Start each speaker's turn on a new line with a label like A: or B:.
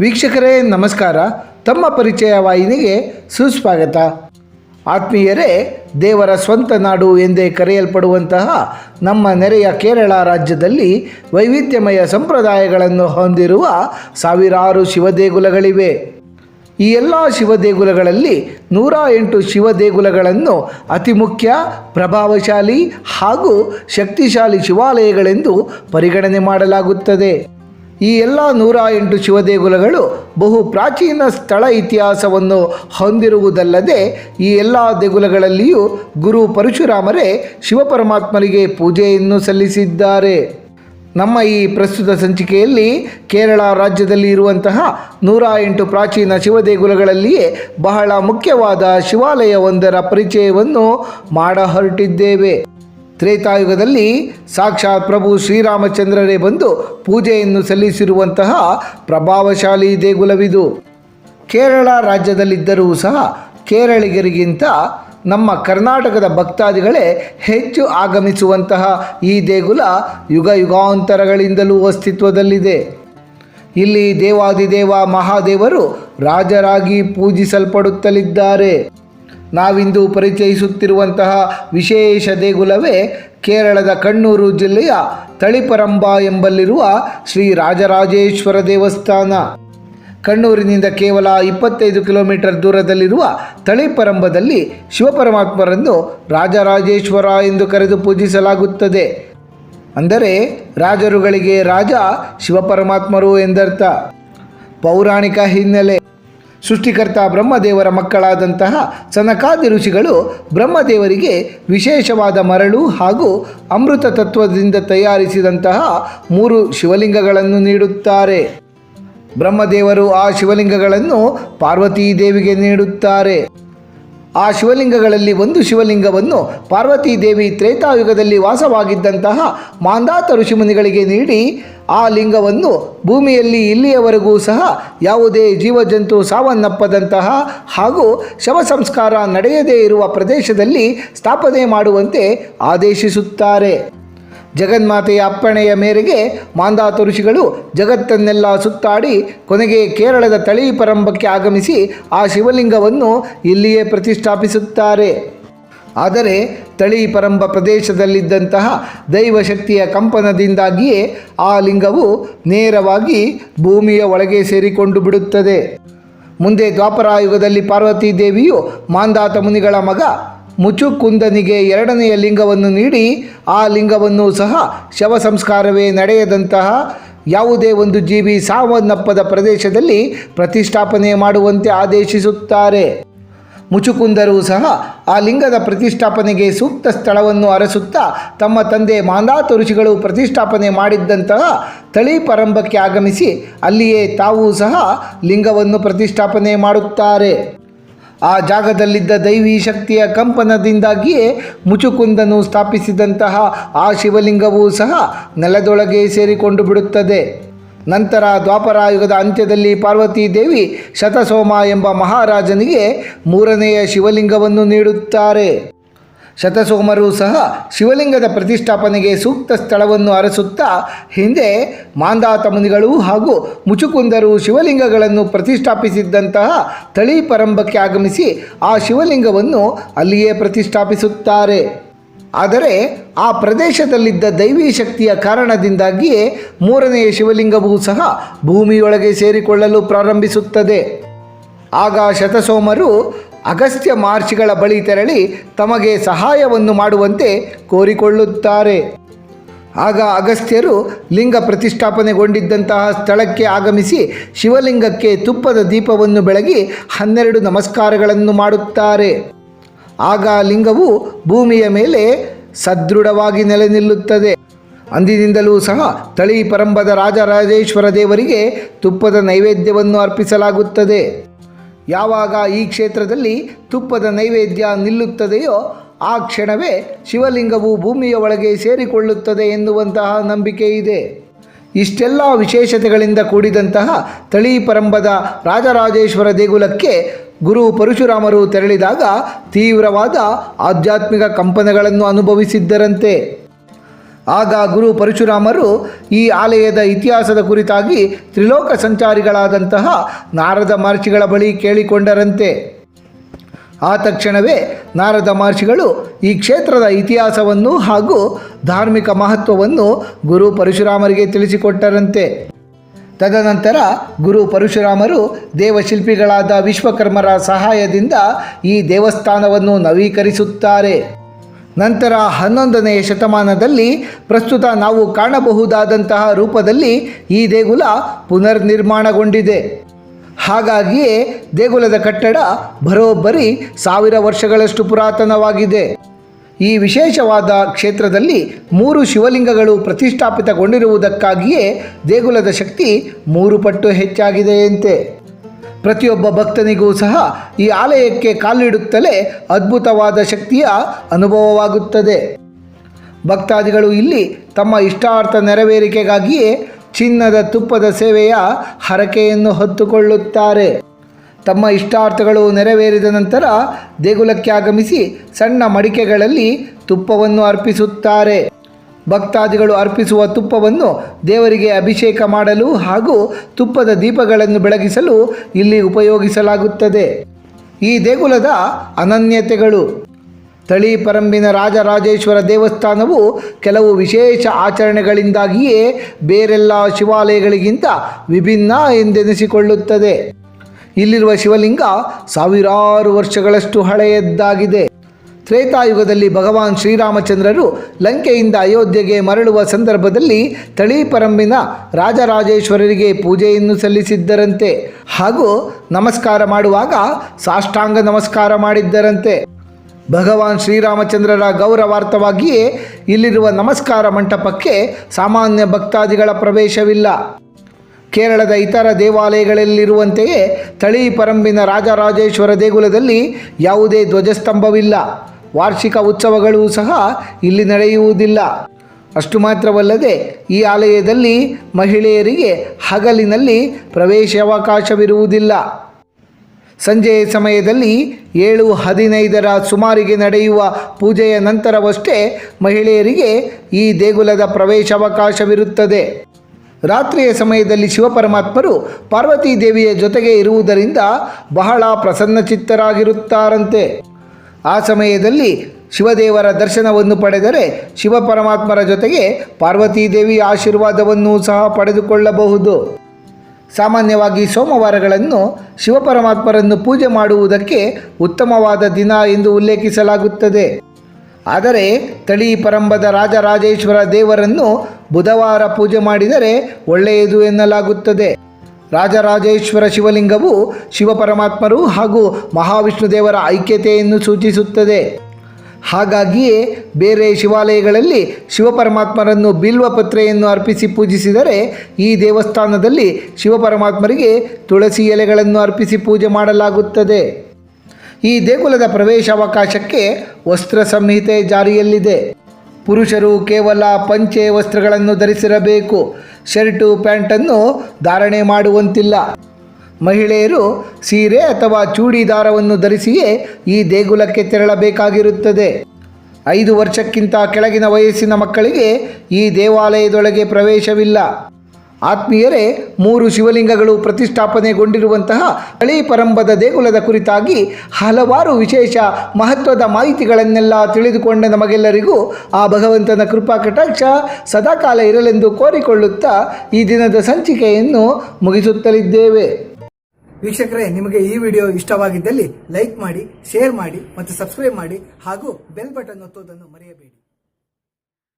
A: ವೀಕ್ಷಕರೇ, ನಮಸ್ಕಾರ. ತಮ್ಮ ಪರಿಚಯ ವಾಹಿನಿಗೆ ಸುಸ್ವಾಗತ. ಆತ್ಮೀಯರೇ, ದೇವರ ಸ್ವಂತ ನಾಡು ಎಂದೇ ಕರೆಯಲ್ಪಡುವಂತಹ ನಮ್ಮ ನೆರೆಯ ಕೇರಳ ರಾಜ್ಯದಲ್ಲಿ ವೈವಿಧ್ಯಮಯ ಸಂಪ್ರದಾಯಗಳನ್ನು ಹೊಂದಿರುವ ಸಾವಿರಾರು ಶಿವದೇಗುಲಗಳಿವೆ. ಈ ಎಲ್ಲ ಶಿವದೇಗುಲಗಳಲ್ಲಿ ನೂರ ಎಂಟು ಶಿವದೇಗುಲಗಳನ್ನು ಅತಿ ಮುಖ್ಯ, ಪ್ರಭಾವಶಾಲಿ ಹಾಗೂ ಶಕ್ತಿಶಾಲಿ ಶಿವಾಲಯಗಳೆಂದು ಪರಿಗಣನೆ ಮಾಡಲಾಗುತ್ತದೆ. ಈ ಎಲ್ಲ ನೂರ ಎಂಟು ಶಿವದೇಗುಲಗಳು ಬಹು ಪ್ರಾಚೀನ ಸ್ಥಳ ಇತಿಹಾಸವನ್ನು ಹೊಂದಿರುವುದಲ್ಲದೆ ಈ ಎಲ್ಲ ದೇಗುಲಗಳಲ್ಲಿಯೂ ಗುರು ಪರಶುರಾಮರೇ ಶಿವಪರಮಾತ್ಮನಿಗೆ ಪೂಜೆಯನ್ನು ಸಲ್ಲಿಸಿದ್ದಾರೆ. ನಮ್ಮ ಈ ಪ್ರಸ್ತುತ ಸಂಚಿಕೆಯಲ್ಲಿ ಕೇರಳ ರಾಜ್ಯದಲ್ಲಿ ಇರುವಂತಹ ನೂರ ಎಂಟು ಪ್ರಾಚೀನ ಶಿವದೇಗುಲಗಳಲ್ಲಿಯೇ ಬಹಳ ಮುಖ್ಯವಾದ ಶಿವಾಲಯವೊಂದರ ಪರಿಚಯವನ್ನು ಮಾಡ ಹೊರಟಿದ್ದೇವೆ ತ್ರೇತಾಯುಗದಲ್ಲಿ ಸಾಕ್ಷಾತ್ ಪ್ರಭು ಶ್ರೀರಾಮಚಂದ್ರರೇ ಬಂದು ಪೂಜೆಯನ್ನು ಸಲ್ಲಿಸಿರುವಂತಹ ಪ್ರಭಾವಶಾಲಿ ದೇಗುಲವಿದು. ಕೇರಳ ರಾಜ್ಯದಲ್ಲಿದ್ದರೂ ಸಹ ಕೇರಳಿಗರಿಗಿಂತ ನಮ್ಮ ಕರ್ನಾಟಕದ ಭಕ್ತಾದಿಗಳೇ ಹೆಚ್ಚು ಆಗಮಿಸುವಂತಹ ಈ ದೇಗುಲ ಯುಗ ಯುಗಾಂತರಗಳಿಂದಲೂ ಅಸ್ತಿತ್ವದಲ್ಲಿದೆ. ಇಲ್ಲಿ ದೇವಾದಿದೇವ ಮಹಾದೇವರು ರಾಜರಾಗಿ ಪೂಜಿಸಲ್ಪಡುತ್ತಲಿದ್ದಾರೆ. ನಾವಿಂದು ಪರಿಚಯಿಸುತ್ತಿರುವಂತಹ ವಿಶೇಷ ದೇಗುಲವೇ ಕೇರಳದ ಕಣ್ಣೂರು ಜಿಲ್ಲೆಯ ತಳಿಪರಂಬ ಎಂಬಲ್ಲಿರುವ ಶ್ರೀ ರಾಜರಾಜೇಶ್ವರ ದೇವಸ್ಥಾನ. ಕಣ್ಣೂರಿನಿಂದ ಕೇವಲ ಇಪ್ಪತ್ತೈದು ಕಿಲೋಮೀಟರ್ ದೂರದಲ್ಲಿರುವ ತಳಿಪರಂಬದಲ್ಲಿ ಶಿವಪರಮಾತ್ಮರನ್ನು ರಾಜರಾಜೇಶ್ವರ ಎಂದು ಕರೆದು ಪೂಜಿಸಲಾಗುತ್ತದೆ. ಅಂದರೆ ರಾಜರುಗಳಿಗೆ ರಾಜ, ಶಿವಪರಮಾತ್ಮರು ಎಂದರ್ಥ. ಪೌರಾಣಿಕ ಹಿನ್ನೆಲೆ ಸೃಷ್ಟಿಕರ್ತ ಬ್ರಹ್ಮದೇವರ ಮಕ್ಕಳಾದಂತಹ ಸನಕಾದಿ ಋಷಿಗಳು ಬ್ರಹ್ಮದೇವರಿಗೆ ವಿಶೇಷವಾದ ಮರಳು ಹಾಗೂ ಅಮೃತ ತತ್ವದಿಂದ ತಯಾರಿಸಿದಂತಹ ಮೂರು ಶಿವಲಿಂಗಗಳನ್ನು ನೀಡುತ್ತಾರೆ. ಬ್ರಹ್ಮದೇವರು ಆ ಶಿವಲಿಂಗಗಳನ್ನು ಪಾರ್ವತೀ ದೇವಿಗೆ ನೀಡುತ್ತಾರೆ. ಆ ಶಿವಲಿಂಗಗಳಲ್ಲಿ ಒಂದು ಶಿವಲಿಂಗವನ್ನು ಪಾರ್ವತೀ ದೇವಿ ತ್ರೇತಾಯುಗದಲ್ಲಿ ವಾಸವಾಗಿದ್ದಂತಹ ಮಾಂದಾತ ಋಷಿಮುನಿಗಳಿಗೆ ನೀಡಿ ಆ ಲಿಂಗವನ್ನು ಭೂಮಿಯಲ್ಲಿ ಇಲ್ಲಿಯವರೆಗೂ ಸಹ ಯಾವುದೇ ಜೀವಜಂತು ಸಾವನ್ನಪ್ಪದಂತಹ ಹಾಗೂ ಶವ ಸಂಸ್ಕಾರ ನಡೆಯದೇ ಇರುವ ಪ್ರದೇಶದಲ್ಲಿ ಸ್ಥಾಪನೆ ಮಾಡುವಂತೆ ಆದೇಶಿಸುತ್ತಾರೆ. ಜಗನ್ಮಾತೆಯ ಅಪ್ಪಣೆಯ ಮೇರೆಗೆ ಮಾಂದಾತ ಋಷಿಗಳು ಜಗತ್ತನ್ನೆಲ್ಲ ಸುತ್ತಾಡಿ ಕೊನೆಗೆ ಕೇರಳದ ತಳಿ ಪರಂಬಕ್ಕೆ ಆಗಮಿಸಿ ಆ ಶಿವಲಿಂಗವನ್ನು ಇಲ್ಲಿಯೇ ಪ್ರತಿಷ್ಠಾಪಿಸುತ್ತಾರೆ. ಆದರೆ ತಳಿ ಪರಂಬ ಪ್ರದೇಶದಲ್ಲಿದ್ದಂತಹ ದೈವಶಕ್ತಿಯ ಕಂಪನದಿಂದಾಗಿಯೇ ಆ ಲಿಂಗವು ನೇರವಾಗಿ ಭೂಮಿಯ ಒಳಗೆ ಸೇರಿಕೊಂಡು ಬಿಡುತ್ತದೆ. ಮುಂದೆ ದ್ವಾಪರಾಯುಗದಲ್ಲಿ ಪಾರ್ವತಿ ದೇವಿಯು ಮಾಂದಾತ ಮುನಿಗಳ ಮಗ ಮುಚುಕುಂದನಿಗೆ ಎರಡನೆಯ ಲಿಂಗವನ್ನು ನೀಡಿ, ಆ ಲಿಂಗವನ್ನು ಸಹ ಶವ ಸಂಸ್ಕಾರವೇ ನಡೆಯದಂತಹ ಯಾವುದೇ ಒಂದು ಜೀವಿ ಸಾವನ್ನಪ್ಪದ ಪ್ರದೇಶದಲ್ಲಿ ಪ್ರತಿಷ್ಠಾಪನೆ ಮಾಡುವಂತೆ ಆದೇಶಿಸುತ್ತಾರೆ. ಮುಚುಕುಂದರು ಸಹ ಆ ಲಿಂಗದ ಪ್ರತಿಷ್ಠಾಪನೆಗೆ ಸೂಕ್ತ ಸ್ಥಳವನ್ನು ಅರಸುತ್ತಾ, ತಮ್ಮ ತಂದೆ ಮಾಂದಾತ ಋಷಿಗಳು ಪ್ರತಿಷ್ಠಾಪನೆ ಮಾಡಿದ್ದಂತಹ ತಳಿ ಪರಂಬಕ್ಕೆ ಆಗಮಿಸಿ, ಅಲ್ಲಿಯೇ ತಾವೂ ಸಹ ಲಿಂಗವನ್ನು ಪ್ರತಿಷ್ಠಾಪನೆ ಮಾಡುತ್ತಾರೆ. ಆ ಜಾಗದಲ್ಲಿದ್ದ ದೈವಿ ಶಕ್ತಿಯ ಕಂಪನದಿಂದಾಗಿಯೇ ಮುಚುಕುಂದನು ಸ್ಥಾಪಿಸಿದಂತಹ ಆ ಶಿವಲಿಂಗವೂ ಸಹ ನೆಲದೊಳಗೆ ಸೇರಿಕೊಂಡು ಬಿಡುತ್ತದೆ. ನಂತರ ದ್ವಾಪರಾಯುಗದ ಅಂತ್ಯದಲ್ಲಿ ಪಾರ್ವತೀ ದೇವಿ ಶತಸೋಮ ಎಂಬ ಮಹಾರಾಜನಿಗೆ ಮೂರನೆಯ ಶಿವಲಿಂಗವನ್ನು ನೀಡುತ್ತಾರೆ. ಶತಸೋಮರು ಸಹ ಶಿವಲಿಂಗದ ಪ್ರತಿಷ್ಠಾಪನೆಗೆ ಸೂಕ್ತ ಸ್ಥಳವನ್ನು ಅರಸುತ್ತಾ, ಹಿಂದೆ ಮಾಂದಾತ ಮುನಿಗಳು ಹಾಗೂ ಮುಚುಕುಂದರು ಶಿವಲಿಂಗಗಳನ್ನು ಪ್ರತಿಷ್ಠಾಪಿಸಿದ್ದಂತಹ ತಳಿ ಪರಂಬಕ್ಕೆ ಆಗಮಿಸಿ ಆ ಶಿವಲಿಂಗವನ್ನು ಅಲ್ಲಿಯೇ ಪ್ರತಿಷ್ಠಾಪಿಸುತ್ತಾರೆ. ಆದರೆ ಆ ಪ್ರದೇಶದಲ್ಲಿದ್ದ ದೈವಿ ಶಕ್ತಿಯ ಕಾರಣದಿಂದಾಗಿಯೇ ಮೂರನೆಯ ಶಿವಲಿಂಗವೂ ಸಹ ಭೂಮಿಯೊಳಗೆ ಸೇರಿಕೊಳ್ಳಲು ಪ್ರಾರಂಭಿಸುತ್ತದೆ. ಆಗ ಶತಸೋಮರು ಅಗಸ್ತ್ಯ ಮಾರ್ಚ್ಗಳ ಬಳಿ ತೆರಳಿ ತಮಗೆ ಸಹಾಯವನ್ನು ಮಾಡುವಂತೆ ಕೋರಿಕೊಳ್ಳುತ್ತಾರೆ. ಆಗ ಅಗಸ್ತ್ಯರು ಲಿಂಗ ಪ್ರತಿಷ್ಠಾಪನೆಗೊಂಡಿದ್ದಂತಹ ಸ್ಥಳಕ್ಕೆ ಆಗಮಿಸಿ ಶಿವಲಿಂಗಕ್ಕೆ ತುಪ್ಪದ ದೀಪವನ್ನು ಬೆಳಗಿ ಹನ್ನೆರಡು ನಮಸ್ಕಾರಗಳನ್ನು ಮಾಡುತ್ತಾರೆ. ಆಗ ಲಿಂಗವು ಭೂಮಿಯ ಮೇಲೆ ಸದೃಢವಾಗಿ ನೆಲೆ ನಿಲ್ಲುತ್ತದೆ ಅಂದಿನಿಂದಲೂ ಸಹ ತಳಿ ಪರಂಬದ ರಾಜರಾಜೇಶ್ವರ ದೇವರಿಗೆ ತುಪ್ಪದ ನೈವೇದ್ಯವನ್ನು ಅರ್ಪಿಸಲಾಗುತ್ತದೆ. ಯಾವಾಗ ಈ ಕ್ಷೇತ್ರದಲ್ಲಿ ತುಪ್ಪದ ನೈವೇದ್ಯ ನಿಲ್ಲುತ್ತದೆಯೋ ಆ ಕ್ಷಣವೇ ಶಿವಲಿಂಗವು ಭೂಮಿಯ ಒಳಗೆ ಸೇರಿಕೊಳ್ಳುತ್ತದೆ ಎನ್ನುವಂತಹ ನಂಬಿಕೆ ಇದೆ. ಇಷ್ಟೆಲ್ಲ ವಿಶೇಷತೆಗಳಿಂದ ಕೂಡಿದಂತಹ ತಳಿ ಪರಂಬದ ರಾಜರಾಜೇಶ್ವರ ದೇಗುಲಕ್ಕೆ ಗುರು ಪರಶುರಾಮರು ತೆರಳಿದಾಗ ತೀವ್ರವಾದ ಆಧ್ಯಾತ್ಮಿಕ ಕಂಪನಗಳನ್ನು ಅನುಭವಿಸಿದ್ದರಂತೆ. ಆಗ ಗುರು ಪರಶುರಾಮರು ಈ ಆಲಯದ ಇತಿಹಾಸದ ಕುರಿತಾಗಿ ತ್ರಿಲೋಕ ಸಂಚಾರಿಗಳಾದಂತಹ ನಾರದ ಮಹರ್ಷಿಗಳ ಬಳಿ ಕೇಳಿಕೊಂಡರಂತೆ. ಆ ತಕ್ಷಣವೇ ನಾರದ ಮಹರ್ಷಿಗಳು ಈ ಕ್ಷೇತ್ರದ ಇತಿಹಾಸವನ್ನು ಹಾಗೂ ಧಾರ್ಮಿಕ ಮಹತ್ವವನ್ನು ಗುರು ಪರಶುರಾಮರಿಗೆ ತಿಳಿಸಿಕೊಟ್ಟರಂತೆ. ತದನಂತರ ಗುರು ಪರಶುರಾಮರು ದೇವಶಿಲ್ಪಿಗಳಾದ ವಿಶ್ವಕರ್ಮರ ಸಹಾಯದಿಂದ ಈ ದೇವಸ್ಥಾನವನ್ನು ನವೀಕರಿಸುತ್ತಾರೆ. ನಂತರ ಹನ್ನೊಂದನೆಯ ಶತಮಾನದಲ್ಲಿ ಪ್ರಸ್ತುತ ನಾವು ಕಾಣಬಹುದಾದಂತಹ ರೂಪದಲ್ಲಿ ಈ ದೇಗುಲ ಪುನರ್ನಿರ್ಮಾಣಗೊಂಡಿದೆ. ಹಾಗಾಗಿಯೇ ದೇಗುಲದ ಕಟ್ಟಡ ಬರೋಬ್ಬರಿ ಸಾವಿರ ವರ್ಷಗಳಷ್ಟು ಪುರಾತನವಾಗಿದೆ. ಈ ವಿಶೇಷವಾದ ಕ್ಷೇತ್ರದಲ್ಲಿ ಮೂರು ಶಿವಲಿಂಗಗಳು ಪ್ರತಿಷ್ಠಾಪಿತಗೊಂಡಿರುವುದಕ್ಕಾಗಿಯೇ ದೇಗುಲದ ಶಕ್ತಿ ಮೂರು ಪಟ್ಟು ಹೆಚ್ಚಾಗಿದೆಯಂತೆ. ಪ್ರತಿಯೊಬ್ಬ ಭಕ್ತನಿಗೂ ಸಹ ಈ ಆಲಯಕ್ಕೆ ಕಾಲಿಡುತ್ತಲೇ ಅದ್ಭುತವಾದ ಶಕ್ತಿಯ ಅನುಭವವಾಗುತ್ತದೆ. ಭಕ್ತಾದಿಗಳು ಇಲ್ಲಿ ತಮ್ಮ ಇಷ್ಟಾರ್ಥ ನೆರವೇರಿಕೆಗಾಗಿಯೇ ಚಿನ್ನದ ತುಪ್ಪದ ಸೇವೆಯ ಹರಕೆಯನ್ನು ಹೊತ್ತುಕೊಳ್ಳುತ್ತಾರೆ. ತಮ್ಮ ಇಷ್ಟಾರ್ಥಗಳು ನೆರವೇರಿದ ನಂತರ ದೇಗುಲಕ್ಕೆ ಆಗಮಿಸಿ ಸಣ್ಣ ಮಡಿಕೆಗಳಲ್ಲಿ ತುಪ್ಪವನ್ನು ಅರ್ಪಿಸುತ್ತಾರೆ. ಭಕ್ತಾದಿಗಳು ಅರ್ಪಿಸುವ ತುಪ್ಪವನ್ನು ದೇವರಿಗೆ ಅಭಿಷೇಕ ಮಾಡಲು ಹಾಗೂ ತುಪ್ಪದ ದೀಪಗಳನ್ನು ಬೆಳಗಿಸಲು ಇಲ್ಲಿ ಉಪಯೋಗಿಸಲಾಗುತ್ತದೆ. ಈ ದೇಗುಲದ ಅನನ್ಯತೆಗಳು. ತಳಿ ಪರಂಬಿನ ರಾಜರಾಜೇಶ್ವರ ದೇವಸ್ಥಾನವು ಕೆಲವು ವಿಶೇಷ ಆಚರಣೆಗಳಿಂದಾಗಿಯೇ ಬೇರೆಲ್ಲ ಶಿವಾಲಯಗಳಿಗಿಂತ ವಿಭಿನ್ನ ಎಂದೆನಿಸಿಕೊಳ್ಳುತ್ತದೆ. ಇಲ್ಲಿರುವ ಶಿವಲಿಂಗ ಸಾವಿರಾರು ವರ್ಷಗಳಷ್ಟು ಹಳೆಯದ್ದಾಗಿದೆ. ತ್ರೇತಾಯುಗದಲ್ಲಿ ಭಗವಾನ್ ಶ್ರೀರಾಮಚಂದ್ರರು ಲಂಕೆಯಿಂದ ಅಯೋಧ್ಯೆಗೆ ಮರಳುವ ಸಂದರ್ಭದಲ್ಲಿ ತಳಿ ಪರಂಬಿನ ರಾಜರಾಜೇಶ್ವರರಿಗೆ ಪೂಜೆಯನ್ನು ಸಲ್ಲಿಸಿದ್ದರಂತೆ ಹಾಗೂ ನಮಸ್ಕಾರ ಮಾಡುವಾಗ ಸಾಷ್ಟಾಂಗ ನಮಸ್ಕಾರ ಮಾಡಿದ್ದರಂತೆ. ಭಗವಾನ್ ಶ್ರೀರಾಮಚಂದ್ರರ ಗೌರವಾರ್ಥವಾಗಿಯೇ ಇಲ್ಲಿರುವ ನಮಸ್ಕಾರ ಮಂಟಪಕ್ಕೆ ಸಾಮಾನ್ಯ ಭಕ್ತಾದಿಗಳ ಪ್ರವೇಶವಿಲ್ಲ. ಕೇರಳದ ಇತರ ದೇವಾಲಯಗಳಲ್ಲಿರುವಂತೆಯೇ ತಳಿ ಪರಂಬಿನ ರಾಜರಾಜೇಶ್ವರ ದೇಗುಲದಲ್ಲಿ ಯಾವುದೇ ಧ್ವಜಸ್ತಂಭವಿಲ್ಲ. ವಾರ್ಷಿಕ ಉತ್ಸವಗಳು ಸಹ ಇಲ್ಲಿ ನಡೆಯುವುದಿಲ್ಲ. ಅಷ್ಟು ಮಾತ್ರವಲ್ಲದೆ ಈ ಆಲಯದಲ್ಲಿ ಮಹಿಳೆಯರಿಗೆ ಹಗಲಿನಲ್ಲಿ ಪ್ರವೇಶಾವಕಾಶವಿರುವುದಿಲ್ಲ. ಸಂಜೆಯ ಸಮಯದಲ್ಲಿ ಏಳು ಹದಿನೈದರ ಸುಮಾರಿಗೆ ನಡೆಯುವ ಪೂಜೆಯ ನಂತರವಷ್ಟೇ ಮಹಿಳೆಯರಿಗೆ ಈ ದೇಗುಲದ ಪ್ರವೇಶಾವಕಾಶವಿರುತ್ತದೆ. ರಾತ್ರಿಯ ಸಮಯದಲ್ಲಿ ಶಿವಪರಮಾತ್ಮರು ಪಾರ್ವತೀ ದೇವಿಯ ಜೊತೆಗೆ ಇರುವುದರಿಂದ ಬಹಳ ಪ್ರಸನ್ನಚಿತ್ತರಾಗಿರುತ್ತಾರಂತೆ. ಆ ಸಮಯದಲ್ಲಿ ಶಿವದೇವರ ದರ್ಶನವನ್ನು ಪಡೆದರೆ ಶಿವ ಪರಮಾತ್ಮರ ಜೊತೆಗೆ ಪಾರ್ವತೀದೇವಿ ಆಶೀರ್ವಾದವನ್ನು ಸಹ ಪಡೆದುಕೊಳ್ಳಬಹುದು. ಸಾಮಾನ್ಯವಾಗಿ ಸೋಮವಾರಗಳನ್ನು ಶಿವಪರಮಾತ್ಮರನ್ನು ಪೂಜೆ ಮಾಡುವುದಕ್ಕೆ ಉತ್ತಮವಾದ ದಿನ ಎಂದು ಉಲ್ಲೇಖಿಸಲಾಗುತ್ತದೆ. ಆದರೆ ತಳಿ ಪರಂಬದ ರಾಜರಾಜೇಶ್ವರ ದೇವರನ್ನು ಬುಧವಾರ ಪೂಜೆ ಮಾಡಿದರೆ ಒಳ್ಳೆಯದು ಎನ್ನಲಾಗುತ್ತದೆ. ರಾಜರಾಜೇಶ್ವರ ಶಿವಲಿಂಗವು ಶಿವಪರಮಾತ್ಮರು ಹಾಗೂ ಮಹಾವಿಷ್ಣು ದೇವರ ಐಕ್ಯತೆಯನ್ನು ಸೂಚಿಸುತ್ತದೆ. ಹಾಗಾಗಿಯೇ ಬೇರೆ ಶಿವಾಲಯಗಳಲ್ಲಿ ಶಿವಪರಮಾತ್ಮರನ್ನು ಬಿಲ್ವಪತ್ರೆಯನ್ನು ಅರ್ಪಿಸಿ ಪೂಜಿಸಿದರೆ ಈ ದೇವಸ್ಥಾನದಲ್ಲಿ ಶಿವಪರಮಾತ್ಮರಿಗೆ ತುಳಸಿ ಎಲೆಗಳನ್ನು ಅರ್ಪಿಸಿ ಪೂಜೆ ಮಾಡಲಾಗುತ್ತದೆ. ಈ ದೇಗುಲದ ಪ್ರವೇಶಾವಕಾಶಕ್ಕೆ ವಸ್ತ್ರ ಸಂಹಿತೆ ಜಾರಿಯಲ್ಲಿದೆ. ಪುರುಷರು ಕೇವಲ ಪಂಚೆ ವಸ್ತ್ರಗಳನ್ನು ಧರಿಸಿರಬೇಕು. ಶರ್ಟು ಪ್ಯಾಂಟನ್ನು ಧಾರಣೆ ಮಾಡುವಂತಿಲ್ಲ. ಮಹಿಳೆಯರು ಸೀರೆ ಅಥವಾ ಚೂಡಿದಾರವನ್ನು ಧರಿಸಿಯೇ ಈ ದೇಗುಲಕ್ಕೆ ತೆರಳಬೇಕಾಗಿರುತ್ತದೆ. ಐದು ವರ್ಷಕ್ಕಿಂತ ಕೆಳಗಿನ ವಯಸ್ಸಿನ ಮಕ್ಕಳಿಗೆ ಈ ದೇವಾಲಯದೊಳಗೆ ಪ್ರವೇಶವಿಲ್ಲ. ಆತ್ಮೀಯರೇ, ಮೂರು ಶಿವಲಿಂಗಗಳು ಪ್ರತಿಷ್ಠಾಪನೆಗೊಂಡಿರುವಂತಹ ಹಳೆ ಪರಂಬದ ದೇಗುಲದ ಕುರಿತಾಗಿ ಹಲವಾರು ವಿಶೇಷ ಮಹತ್ವದ ಮಾಹಿತಿಗಳನ್ನೆಲ್ಲ ತಿಳಿದುಕೊಂಡ ನಮಗೆಲ್ಲರಿಗೂ ಆ ಭಗವಂತನ ಕೃಪಾ ಕಟಾಕ್ಷ ಸದಾಕಾಲ ಇರಲೆಂದು ಕೋರಿಕೊಳ್ಳುತ್ತಾ ಈ ದಿನದ ಸಂಚಿಕೆಯನ್ನು ಮುಗಿಸುತ್ತಲಿದ್ದೇವೆ.
B: ವೀಕ್ಷಕರೇ, ನಿಮಗೆ ಈ ವಿಡಿಯೋ ಇಷ್ಟವಾಗಿದ್ದಲ್ಲಿ ಲೈಕ್ ಮಾಡಿ, ಶೇರ್ ಮಾಡಿ ಮತ್ತು ಸಬ್ಸ್ಕ್ರೈಬ್ ಮಾಡಿ ಹಾಗೂ ಬೆಲ್ ಬಟನ್ ಒತ್ತುವುದನ್ನು ಮರೆಯಬೇಡಿ.